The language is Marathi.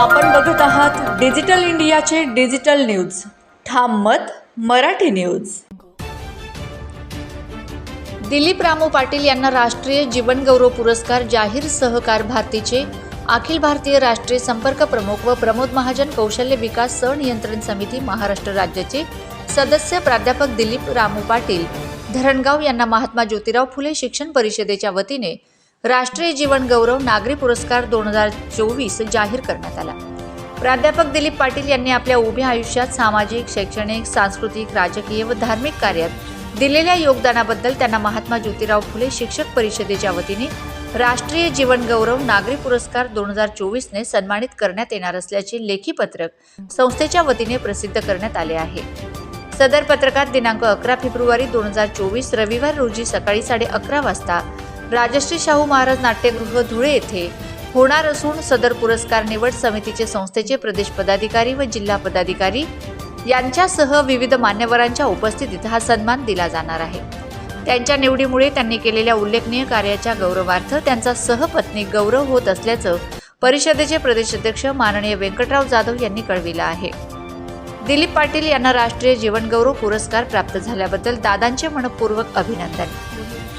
आपण बघत आहात डिजिटल इंडियाचे डिजिटल न्यूज. ठाम मत मराठी न्यूज. दिलीप रामू पाटील यांना राष्ट्रीय जीवनगौरव पुरस्कार जाहीर सहकार भारतीचे अखिल भारतीय राष्ट्रीय संपर्क प्रमुख व प्रमोद महाजन कौशल्य विकास सनियंत्रण समिती महाराष्ट्र राज्याचे सदस्य प्राध्यापक दिलीप रामू पाटील. धरणगाव यांना महात्मा ज्योतिराव फुले शिक्षण परिषदेच्या वतीने राष्ट्रीय जीवन गौरव नागरी पुरस्कार दोन हजार चोवीस जाहीर करण्यात आला. प्राध्यापक दिलीप पाटील यांनी आपल्या उभ्या आयुष्यात सामाजिक शैक्षणिक सांस्कृतिक राजकीय व धार्मिक कार्यात दिलेल्या योगदानाबद्दल त्यांना महात्मा ज्योतिराव फुले शिक्षक परिषदेच्या वतीने राष्ट्रीय जीवन गौरव नागरी पुरस्कार दोन हजार चोवीसने सन्मानित करण्यात येणार असल्याचे लेखी पत्रक संस्थेच्या वतीने प्रसिद्ध करण्यात आले आहे. सदर पत्रकात दिनांक अकरा फेब्रुवारी दोन हजार चोवीस रविवार रोजी सकाळी साडे अकरा वाजता राजश्री शाहू महाराज नाट्यगृह धुळे येथे होणार असून सदर पुरस्कार निवड समितीचे संस्थेचे प्रदेश पदाधिकारी व जिल्हा पदाधिकारी यांच्यासह विविध मान्यवरांच्या उपस्थितीत हा सन्मान दिला जाणार आहे. त्यांच्या निवडीमुळे त्यांनी केलेल्या उल्लेखनीय कार्याच्या गौरवार्थ त्यांचा सहपत्नी गौरव होत असल्याचं परिषदेचे प्रदेशाध्यक्ष माननीय व्यंकटराव जाधव यांनी कळविलं आहे. दिलीप पाटील यांना राष्ट्रीय जीवनगौरव पुरस्कार प्राप्त झाल्याबद्दल दादांचे मनपूर्वक अभिनंदन.